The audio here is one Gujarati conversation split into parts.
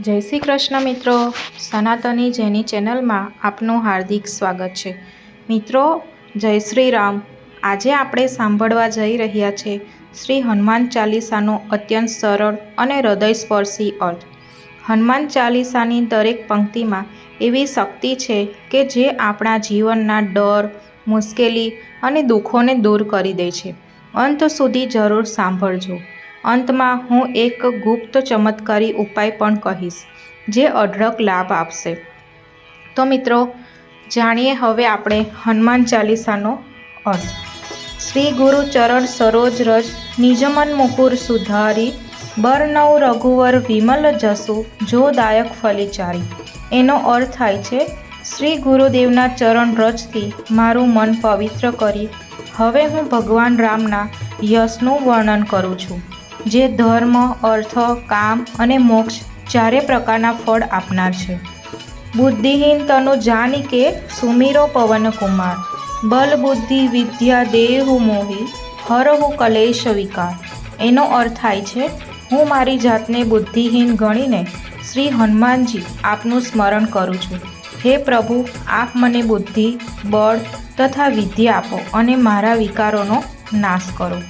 જય શ્રી કૃષ્ણ મિત્રો. સનાતની જેની ચેનલમાં આપનું હાર્દિક સ્વાગત છે. મિત્રો, જય શ્રી રામ. આજે આપણે સાંભળવા જઈ રહ્યા છે શ્રી હનુમાન ચાલીસાનો અત્યંત સરળ અને હૃદયસ્પર્શી અર્થ. હનુમાન ચાલીસાની દરેક પંક્તિમાં એવી શક્તિ છે કે જે આપણા જીવનના ડર, મુશ્કેલી અને દુઃખોને દૂર કરી દે છે. અંત સુધી જરૂર સાંભળજો. અંતમાં હું એક ગુપ્ત ચમત્કારી ઉપાય પણ કહીશ, જે અઢળક લાભ આપશે. તો મિત્રો, જાણીએ હવે આપણે હનુમાન ચાલીસાનો અર્થ. શ્રી ગુરુ ચરણ સરોજ રજ નિજમન મુકુર સુધારી બરનવ રઘુવર વિમલ જસુ જોદાયક ફલિચારી એનો અર્થ થાય છે, શ્રી ગુરુદેવના ચરણ રજથી મારું મન પવિત્ર કરી, હવે હું ભગવાન રામના યશનું વર્ણન કરું છું. જે ધર્મ, અર્થ, કામ અને મોક્ષ ચારે પ્રકારના ફળ આપનાર છે. બુદ્ધિહીન તનુ જાની કે સુમીરો પવન કુમાર, બલ બુદ્ધિ વિદ્યા દેહુ મોહી, હરહુ કલેશ વિકાર. એનો અર્થ થાય છે, હું મારી જાતને બુદ્ધિહીન ગણીને શ્રી હનુમાનજી આપનું સ્મરણ કરું છું. હે પ્રભુ, આપ મને બુદ્ધિ, બળ તથા વિદ્યા આપો અને મારા વિકારોનો નાશ કરો.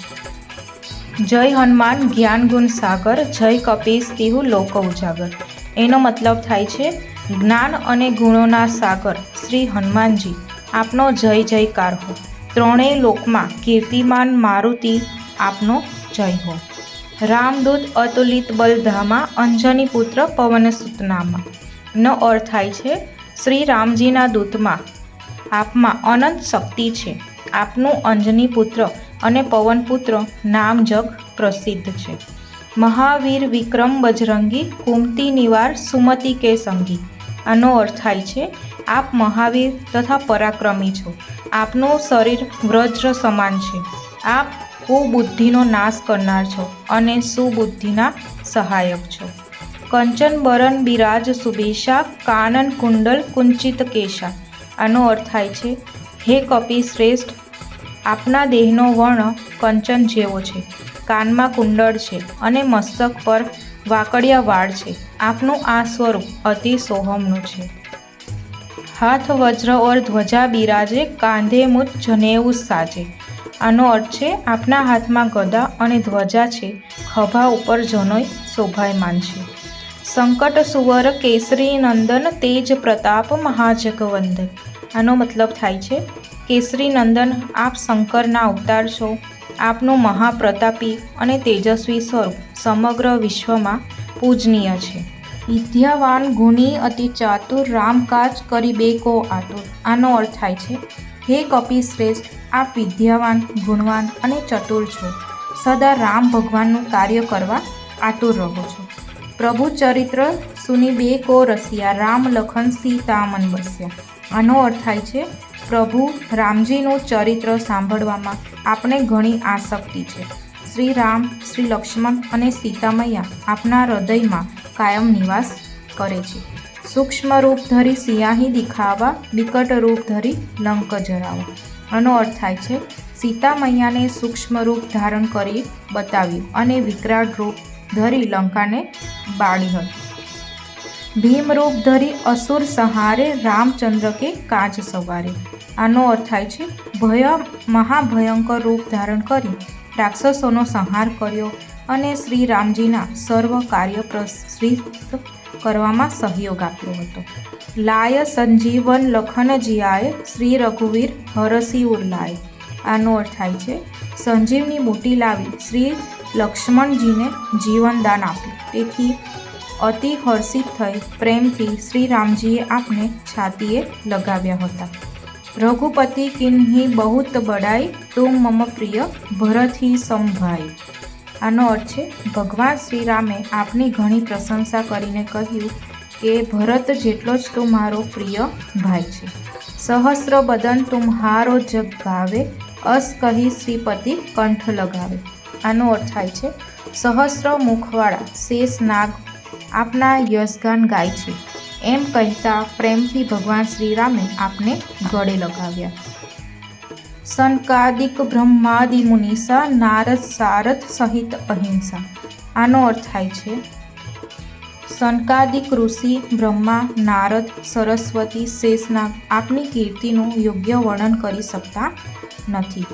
જય હનુમાન, જ્ઞાન ગુણ સાગર, જય કપીશ, તિહુ, લોક ઉજાગર. એનો મતલબ થાય છે, જ્ઞાન અને ગુણોના સાગર, શ્રી હનુમાનજી. આપનો જય જયકાર હો. ત્રણેય લોકમાં કીર્તિમાન મારુતિ આપનો જય હો. રામદૂત અતુલિત બલધામા, અંજની પુત્ર પવન સુતનામા. નો અર્થ થાય છે, શ્રી રામજીના દૂતમાં આપમાં અનંત શક્તિ છે. આપનું અંજની પુત્ર અને પવનપુત્ર નામ જગ પ્રસિદ્ધ છે. મહાવીર વિક્રમ બજરંગી કુમતી નિવાર, સુમતિ કે સંગી. આનો અર્થ થાય છે, આપ મહાવીર તથા પરાક્રમી છો. આપનું શરીર વ્રજ્ર સમાન છે. આપ કુબુદ્ધિનો નાશ કરનાર છો અને સુબુદ્ધિના સહાયક છો. કંચન, બરન, બિરાજ, સુબેશા, કાનન, કુંડલ, કુંચિત કેશા. આનો અર્થ થાય છે, હે કપિ શ્રેષ્ઠ આપના દેહનો વર્ણ કંચન જેવો છે, કાનમાં કુંડળ છે અને મસ્તક પર વાકડિયા વાળ છે. આપનું આ સ્વરૂપ અતિ સોહમનું છે. હાથ, વજ્ર ઓર ધ્વજા બિરાજે, કાંધે મુજ જનેવું સાજે. આનો અર્થ છે, આપના હાથમાં ગદા અને ધ્વજા છે, ખભા ઉપર જનોય શોભાયમાન છે. સંકટ સુવર કેસરી નંદન તેજ પ્રતાપ મહાજગવંદન. આનો મતલબ થાય છે કેસરી નંદન, આપ શંકરના અવતાર છો. આપનું મહાપ્રતાપી અને તેજસ્વી સ્વરૂપ સમગ્ર વિશ્વમાં પૂજનીય છે. વિદ્યાવાન ગુણી અતિ ચાતુર રામકાજ કરી બેકો આતુર. આનો અર્થ થાય છે, હે કપી શ્રેષ્ઠ આપ વિદ્યાવાન, ગુણવાન અને ચતુર છો. સદા રામ ભગવાનનું કાર્ય કરવા આતુર રહો છો. પ્રભુ ચરિત્ર સુની બે કો રસિયા, રામ લખન સીતા મન બસ્યા આનો અર્થ થાય છે પ્રભુ રામજીનું ચરિત્ર સાંભળવામાં આપણે ઘણી આસક્તિ છે. શ્રી રામ, શ્રી લક્ષ્મણ અને સીતામૈયા આપના હૃદયમાં કાયમ નિવાસ કરે છે. સૂક્ષ્મ રૂપ ધરી સિયાહી દિખાવા, વિકટ રૂપ ધરી લંક જરાવા આનો અર્થ થાય છે, સીતામૈયાને સૂક્ષ્મ રૂપ ધારણ કરી બતાવ્યું અને વિકરાળ રૂપ ધરી લંકાને બાળી હતી. ભીમરૂપ ધરી અસુર સહારે રામચંદ્ર કે કાચ સવારે. આનો અર્થ થાય છે, ભય, મહાભયંકર રૂપ ધારણ કરી રાક્ષસોનો સંહાર કર્યો અને શ્રી રામજીના સર્વ કાર્ય પ્રસિદ્ધ કરવામાં સહયોગ આપ્યો હતો. લાય સંજીવન લખનજીયાએ શ્રી રઘુવીર હરસી ઉર્લાય આનો અર્થ થાય છે, સંજીવની બુટી લાવી શ્રી લક્ષ્મણજીને જીવનદાન આપ્યું. તેથી અતિ હર્ષિત થઈ પ્રેમથી શ્રી રામજીએ આપને છાતીએ લગાવ્યા હતા. રઘુપતિ કિન્હી બહુત બડાઈ તું મમ પ્રિય ભરતથી સંભાઈ. આનો અર્થ છે, ભગવાન શ્રી રામે આપની ઘણી પ્રશંસા કરીને કહ્યું કે ભરત જેટલો જ તું મારો પ્રિય ભાઈ છે. સહસ્ર બદન તુમ્હારો જગ ગાવે, અસ કહી શ્રીપતિ કંઠ લગાવે. આનો અર્થ થાય છે, સહસ્ર મુખવાળા શેષ નાગ આપના યશગાન ગાય છે. એમ કહેતા પ્રેમથી ભગવાન શ્રીરામે આપને ગળે લગાવ્યા. સંકાદિક બ્રહ્માદિ મુનિષા નારદ સારથ સહિત અહિંસા. આનો અર્થ થાય છે સંકાદિક ઋષિ, બ્રહ્મા, નારદ, સરસ્વતી, શેષનાગ આપની કીર્તિનું યોગ્ય વર્ણન કરી શકતા નથી.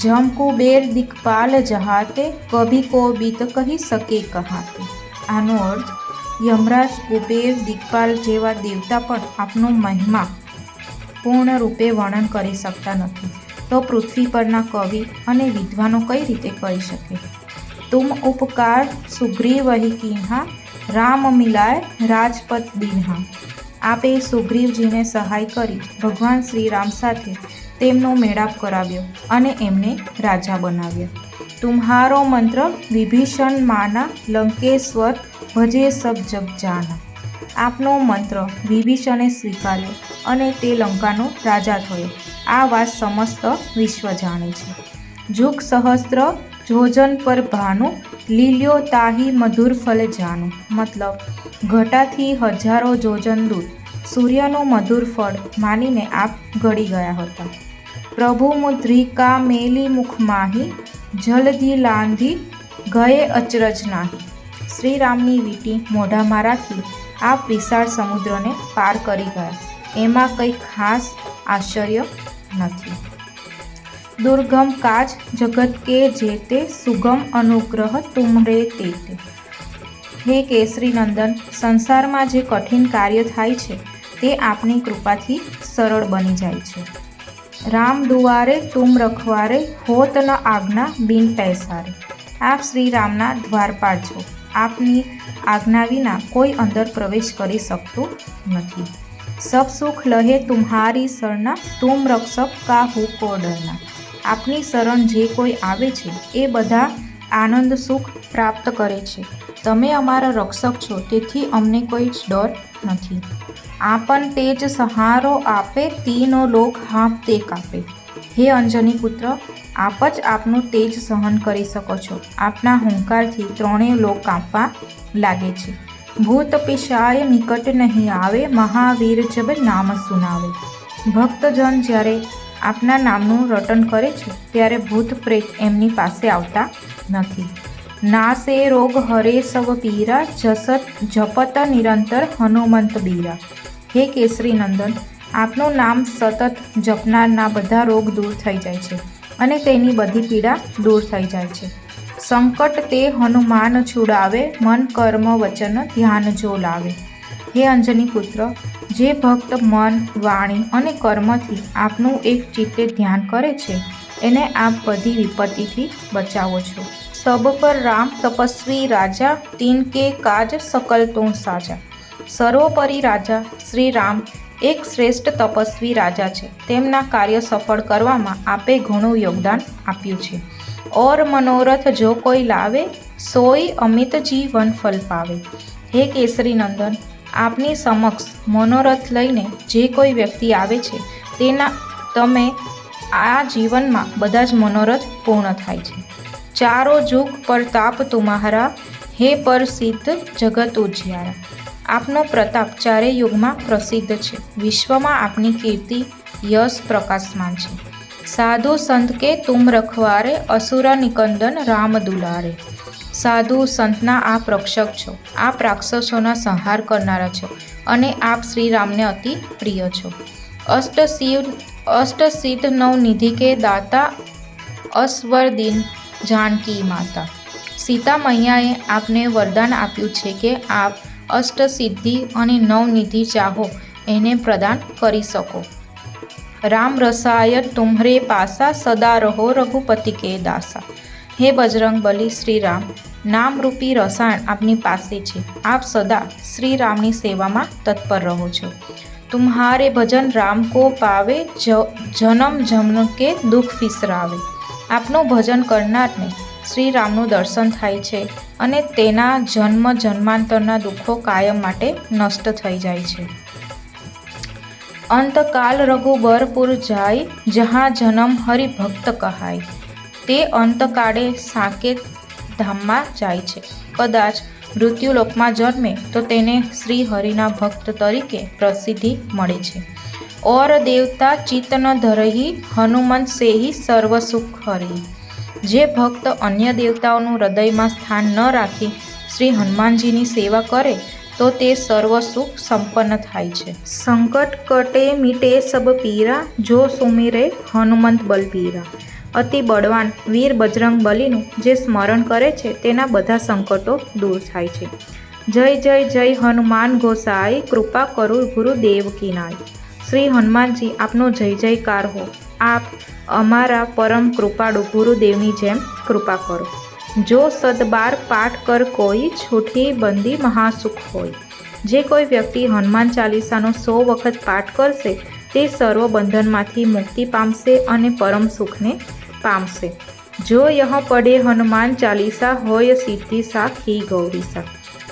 જમકુબેર દિકપાલ જહાતે, કભી કો બીત કહી શકે કહાતે. આનો અર્થ, યમરાજ, કુબેર, દિગપાલ જેવા દેવતા પણ આપનો મહિમા પૂર્ણ રૂપે વર્ણન કરી શકતા નથી. તો પૃથ્વી પરના કવિ અને વિદ્વાનો કઈ રીતે કરી શકે? તુમ ઉપકાર સુગ્રીવહી કિન્હા, રામ મિલાય રાજપત દિન્હા આપે સુગ્રીવજીને સહાય કરી ભગવાન શ્રી રામ સાથે તેમનો મેળાપ કરાવ્યો અને એમને રાજા બનાવ્યા. તુમ્હારો મંત્ર વિભીષણ માના લંકેશ્વર ભજે સબ જગ જાના. આપનો મંત્ર વિભીષણે સ્વીકાર્યો અને તે લંકાનો રાજા થયો. આ વાત સમસ્ત વિશ્વ જાણે છે. જુગ સહસ્ત્ર જોજન પર ભાનુ, લીલ્યો તાહી મધુર ફલ જાનુ. મતલબ, ઘટાથી હજારો જોજન દૂર સૂર્યનું મધુર ફળ માનીને આપ ગળી ગયા હતા. પ્રભુ મુદ્રિકા મેલી મુખ માહી જલધી લાંધી ગયે અચરજ નાહી શ્રી રામની વીંટી મોઢામાં રાખી આ વિશાળ સમુદ્રને પાર કરી ગયા. એમાં કંઈ ખાસ આશ્ચર્ય નથી. દુર્ગમ કાજ જગત કે જે તે સુગમ અનુગ્રહ તુમરે તે હે કેસરી નંદન સંસારમાં જે કઠિન કાર્ય થાય છે, તે આપની કૃપાથી સરળ બની જાય છે. રામ દુવારે તુમ રખવારે, હોત ન આજ્ઞા બિન પૈસારે. આપ શ્રી રામના દ્વારપાળ છો. આપની આજ્ઞા વિના કોઈ અંદર પ્રવેશ કરી શકતું નથી. સબ સુખ લહે તુમ્હારી શરણા, તુમ રક્ષક કા હુ કો આપની શરણ જે કોઈ આવે છે, એ બધા આનંદ સુખ પ્રાપ્ત કરે છે. તમે અમારા રક્ષક છો, તેથી અમને કોઈ જ ડર નથી. આપન તેજ સહારો આપે, તીનો લોક હાફ તે કાપે હે અંજની પુત્ર, આપ જ આપનું તેજ સહન કરી શકો છો. આપના હુંકારથી ત્રણેય લોક કાંપવા લાગે છે. ભૂત પિશાય નિકટ નહીં આવે, મહાવીર જબ નામ સુનાવે. ભક્તજન જ્યારે આપના નામનું રટન કરે છે, ત્યારે ભૂત પ્રેત એમની પાસે આવતા નથી. નાસે રોગ હરે સવ પીરા, જસત જપત નિરંતર હનુમંત બીરા. હે કેસરી નંદન, આપનું નામ સતત જપનારના બધા રોગ દૂર થઈ જાય છે અને તેની બધી પીડા દૂર થઈ જાય છે. સંકટ તે હનુમાન છુડાવે, મન કર્મ વચન ધ્યાન જો લાવે. હે અંજની પુત્ર, જે ભક્ત મન, વાણી અને કર્મથી આપનું એક ચિત્તે ધ્યાન કરે છે, એને આપ બધી વિપત્તિથી બચાવો છો. સબ પર રામ તપસ્વી રાજા, તીન કે કાજ સકલ તો સાજા. સર્વોપરી રાજા શ્રી રામ એક શ્રેષ્ઠ તપસ્વી રાજા છે. તેમના કાર્ય સફળ કરવામાં આપે ઘણું યોગદાન આપ્યું છે. ઓર મનોરથ જો કોઈ લાવે, સોય અમિત જીવન ફલ પાવે. હે કેસરી નંદન, આપની સમક્ષ મનોરથ લઈને જે કોઈ વ્યક્તિ આવે છે, તેના તમે આ જીવનમાં બધા જ મનોરથ પૂર્ણ થાય છે. ચારો જુગ પ્રતાપ તુમ્હારા હે પર સિદ્ધ જગત ઉજ્યારા આપનો પ્રતાપ ચારે યુગમાં પ્રસિદ્ધ છે. વિશ્વમાં આપની કીર્તિ યશ પ્રકાશમાન છે. સાધુ સંત કે તુમ રખવારે, અસુરા નિકંદન રામ દુલારે. સાધુ સંતના આ પ્રક્ષક છો. આપ રાક્ષસોના સંહાર કરનારા છો અને આપ શ્રીરામને અતિ પ્રિય છો. અષ્ટ શિવ અષ્ટ સિદ્ધ નવનિધિ કે દાતા અસ્વરદિન જાનકી માતા. સીતા મૈયાએ આપને વરદાન આપ્યું છે કે આપ અષ્ટ સિદ્ધિ અને નવનિધિ ચાહો, એને પ્રદાન કરી શકો. રામ રસાય તુમ્હરે પાસા સદા રહો રઘુપતિ કે દાસા. હે બજરંગ બલી શ્રીરામ, નામરૂપી રસાયણ આપની પાસે છે. આપ સદા શ્રી રામની સેવામાં તત્પર રહો છો. તુમ્હારે ભજન રામ કો પાવે જનમ જમન કે દુઃખ વિસરાવે. આપનું ભજન કરનારને શ્રી રામનું દર્શન થાય છે અને તેના જન્મ જન્માંતરના દુઃખો કાયમ માટે નષ્ટ થઈ જાય છે. અંતકાલ રઘુબરપુર જાય, જહાં જન્મ હરિભક્ત કહાય. તે અંતકાળે સાકેત ધામમાં જાય છે. કદાચ મૃત્યુલોકમાં જન્મે તો તેને શ્રી હરિના ભક્ત તરીકે પ્રસિદ્ધિ મળે છે. ઓર દેવતા ચિત્ત ન ધરહી હનુમંત સેહી સર્વ સુખ હરી. જે ભક્ત અન્ય દેવતાઓનું હૃદયમાં સ્થાન ન રાખી શ્રી હનુમાનજીની સેવા કરે, તો તે સર્વ સુખ સંપન્ન થાય છે. સંકટ કટે મીટે સબ પીરા, જો સુમિરે હનુમંત બલબીરા અતિ બળવાન વીર બજરંગ બલીનું જે સ્મરણ કરે છે, તેના બધા સંકટો દૂર થાય છે. જય જય જય હનુમાન ગોસાઈ, કૃપા કરું ગુરુદેવ કી શ્રી હનુમાનજી આપનો જય જયકાર હો. આપ અમારા પરમ કૃપાળુ ગુરુદેવની જેમ કૃપા કરો. જો સદબાર પાઠ કર કોઈ છૂટી બંદી મહાસુખ હોય. જે કોઈ વ્યક્તિ હનુમાન ચાલીસાનો સો વખત પાઠ કરશે, તે સર્વ બંધનમાંથી મુક્તિ પામશે અને પરમ સુખને પામશે. જો યહ પડે હનુમાન ચાલીસા હોય સિદ્ધિ સા ખી ગૌરીસા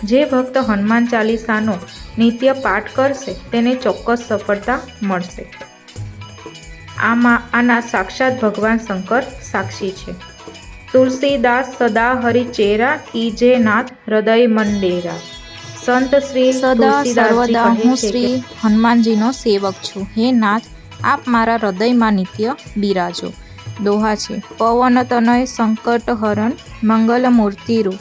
જે ભક્ત હનુમાન ચાલીસાનો નિત્ય પાઠ કરશે, તેને ચોક્કસ સફળતા મળશે. આમાં આના સાક્ષાત ભગવાન શંકર સાક્ષી છે. તુલસીદાસ સદા હરિચેરા કીજે નાથ હૃદય મંડેરા. સંત શ્રી સદા સર્વદા હું શ્રી હનુમાનજીનો સેવક છું. હે નાથ આપ મારા હૃદયમાં નિત્ય બિરાજો. દોહા છે પવન તનય સંકટ હરણ મંગલ મૂર્તિરૂ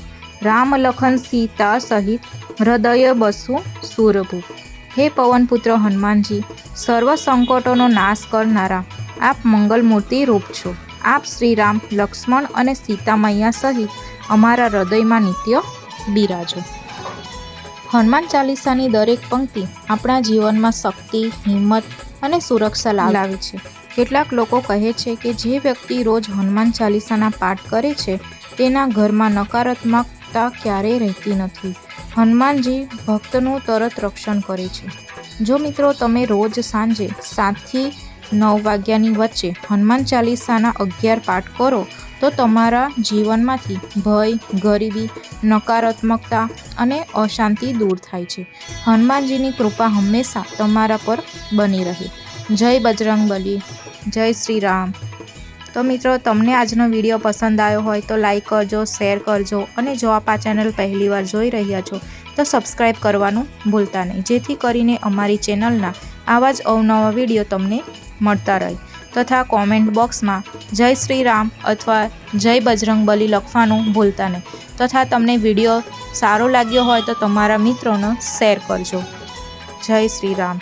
રામ લખન સીતા સહિત હૃદય બસુ સુરભુ હે પવનપુત્ર હનુમાનજી, સર્વ સંકટોનો નાશ કરનારા, આપ મંગલ મૂર્તિ રૂપ છો. આપ શ્રીરામ, લક્ષ્મણ અને સીતા મૈયા સહિત અમારા હૃદયમાં નિત્ય બિરાજો. હનુમાન ચાલીસાની દરેક પંક્તિ આપણા જીવનમાં શક્તિ, હિંમત અને સુરક્ષા લાવે છે. કેટલાક લોકો કહે છે કે જે વ્યક્તિ રોજ હનુમાન ચાલીસાના પાઠ કરે છે, તેના ઘરમાં નકારાત્મકતા ક્યારેય રહેતી નથી. હનુમાનજી ભક્તનું તરત રક્ષણ કરે છે. જો મિત્રો તમે રોજ સાંજે સાતથી નવ વાગ્યાની વચ્ચે હનુમાન ચાલીસાના અગિયાર પાઠ કરો, તો તમારા જીવનમાંથી ભય, ગરીબી, નકારાત્મકતા અને અશાંતિ દૂર થાય છે. હનુમાનજીની કૃપા હંમેશા તમારા પર બની રહે. જય બજરંગ બલી જય શ્રી રામ. તો મિત્રો, તમને આજનો વીડિયો પસંદ આવ્યો હોય તો લાઈક કરજો, શેર કરજો અને જો આપ આ ચેનલ પહેલીવાર જોઈ રહ્યા છો, તો સબસ્ક્રાઈબ કરવાનું ભૂલતા નહીં. જેથી કરીને અમારી ચેનલના આવા જ અવનવા વીડિયો તમને મળતા રહે. તથા કોમેન્ટ બોક્સમાં જય શ્રી રામ અથવા જય બજરંગ બલી લખવાનું ભૂલતા નહીં. તથા તમને વીડિયો સારો લાગ્યો હોય તો તમારા મિત્રોને શેર કરજો. જય શ્રી રામ.